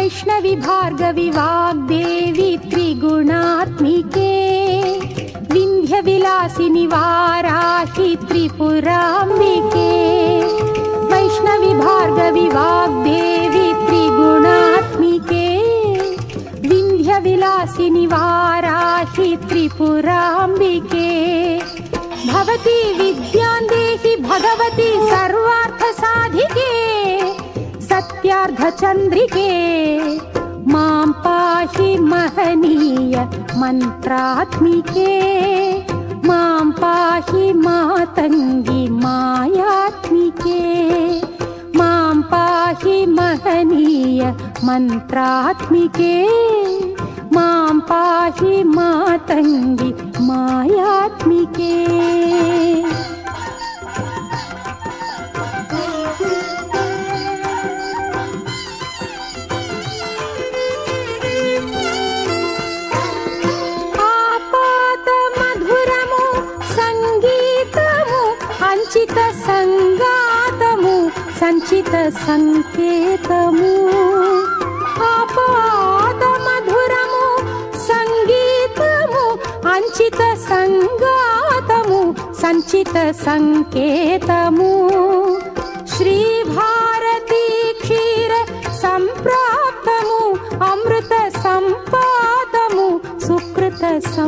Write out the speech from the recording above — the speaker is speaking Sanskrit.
वैष्णवि भार्गवि वाग्देवि त्रिगुणात्मिके विन्ध्यविलासिनि वाराहि त्रिपुराम्बिके। वैष्णवि भार्गवि वाग्देवि त्रिगुणात्मिके विन्ध्यविलासिनि वाराहि त्रिपुराम्बिके। भवती विद्यां देहि भगवती सत्यार्धचन्द्रिके मां पाहि महनीय मन्त्रात्मिके। मां पाहि मातङ्गि मायात्मिके। मां पाहि महनीय मन्त्रात्मिके। मां पाहि मातङ्गि मायात्मिके सञ्चितसङ्केतमु अपादमधुरमु सङ्गीतमु अञ्चित सङ्गातमु सञ्चित सङ्केतमु श्रीभारतीक्षीर सम्प्राप्तमु अमृतसम्पादमु सुकृतसम्पादमु